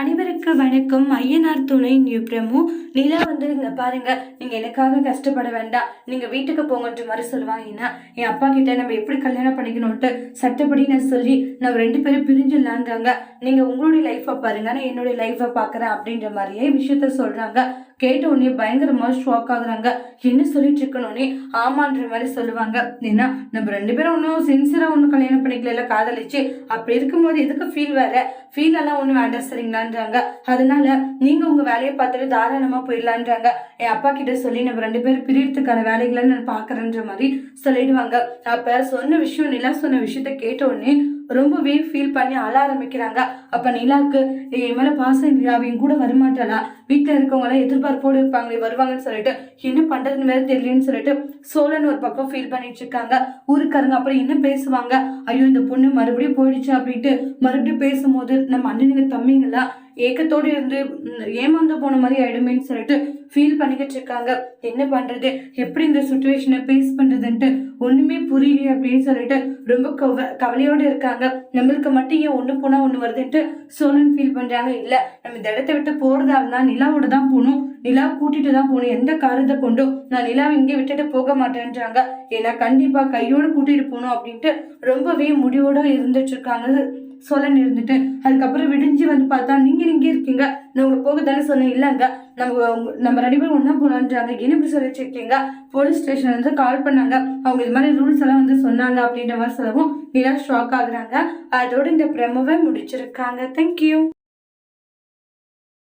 அனைவருக்கு வணக்கம். ஐயனார் துணை நியூ பிரமு. நிலா வந்து இங்க பாருங்க நீங்க எனக்காக கஷ்டப்பட வேண்டாம். நீங்க வீட்டுக்கு போங்கன்ற மாதிரி சொல்லுவாங்க ஏன்னா என் அப்பா கிட்ட நம்ம எப்படி கல்யாணம் பண்ணிக்கணும்ட்டு சட்டப்படி நான் சொல்லி நம்ம ரெண்டு பேரும் பிரிஞ்சிடலான்றாங்க. நீங்க உங்களுடைய லைஃப்பை பாருங்க நான் என்னுடைய லைஃப்பை பார்க்குறேன் அப்படின்ற மாதிரியே விஷயத்த சொல்றாங்க. கேட்ட உடனே பயங்கரமா ஷாக் ஆகுறாங்க. என்ன சொல்லிட்டு இருக்கணும்னே ஆமான்ற மாதிரி சொல்லுவாங்க. ஏன்னா நம்ம ரெண்டு பேரும் ஒன்றும் சின்சியரா ஒன்றும் கல்யாணம் பண்ணிக்கல காதலிச்சு அப்படி இருக்கும்போது எதுக்கு ஃபீல் வேற? ஃபீல் எல்லாம் ஒன்றும் வேண்டாம் சரிங்களா? போயிடலான்றாங்க. அதனால நீங்க உங்க வேலையை பார்த்துட்டு தாராளமா போயிடலான்றாங்க. என் அப்பா கிட்ட சொல்லி நம்ம ரெண்டு பேரும் பிரியறதுக்கான வேலைகளை நான் பாக்குறேன்ற மாதிரி சொல்லிடுவாங்க. அப்ப சொன்ன விஷயம் நிலா சொன்ன விஷயத்த கேட்ட உடனே ரொம்பவே ஃபீல் பண்ணி அழ ஆரம்பிக்கிறாங்க. அப்போ நிலாவுக்கு என் மேலே பாசம் இல்லையா அவங்க கூட வரமாட்டாளா வீட்டில் இருக்கவங்களாம் எதிர்பார்ப்போடு இருப்பாங்களே வருவாங்கன்னு சொல்லிட்டு என்ன பண்ணுறதுன்னு வேற தெரியலன்னு சொல்லிட்டு சோழன் ஒரு பக்கம் ஃபீல் பண்ணிட்டு இருக்காங்க. ஊருக்காரங்க அப்புறம் என்ன பேசுவாங்க? ஐயோ இந்த பொண்ணு மறுபடியும் போயிடுச்சு அப்படின்ட்டு மறுபடியும் பேசும்போது நம்ம அண்ணனுங்க தம்பிங்களா ஏக்கத்தோடு இருந்து ஏமாந்து போன மாதிரி ஆயிடுமேன்னு சொல்லிட்டு ஃபீல் பண்ணிக்கிட்டு இருக்காங்க. என்ன பண்ணுறது எப்படி இந்த சுச்சுவேஷனை ஃபேஸ் பண்ணுறதுன்ட்டு ஒன்றுமே புரியலையே அப்படின்னு சொல்லிட்டு ரொம்ப கவ கவலையோடு இருக்காங்க. நம்மளுக்கு மட்டும் ஏன் ஒன்று போனால் ஒன்று வருதுன்ட்டு சோழன் ஃபீல் பண்ணுறாங்க இல்லை நம்ம இந்த இடத்த விட்டு போகிறதா இருந்தால் நிலாவோட தான் போகணும். நிலா கூட்டிட்டு தான் போகணும். எந்த காரணத்தை கொண்டும் நான் நிலாவை இங்கே விட்டுட்டு போக மாட்டேன்றாங்க. ஏன்னா கண்டிப்பாக கையோடு கூட்டிகிட்டு போகணும் அப்படின்ட்டு ரொம்பவே முடிவோட இருந்துட்டு இருக்காங்க. சோழன் இருந்துட்டு அதுக்கப்புறம் விடிஞ்சு வந்து பார்த்தா நீங்கள் இங்கே இருக்கீங்க. நான் உங்களுக்கு போக தானே சொன்னேன். இல்லைங்க. நம்ம நம்ம ரெண்டு பேரும் ஒன்றா போகலான்றாங்க என்ன இப்படி சொல்லி வச்சுருக்கீங்க? போலீஸ் ஸ்டேஷன் வந்து கால் பண்ணாங்க. அவங்க இது மாதிரி ரூல்ஸ் எல்லாம் வந்து சொன்னாங்க. அப்படின்ற மாதிரி சொல்லவும் நிலா ஷாக் ஆகுறாங்க. அதோட இந்த பிரமவை முடிச்சிருக்காங்க. தேங்க்யூ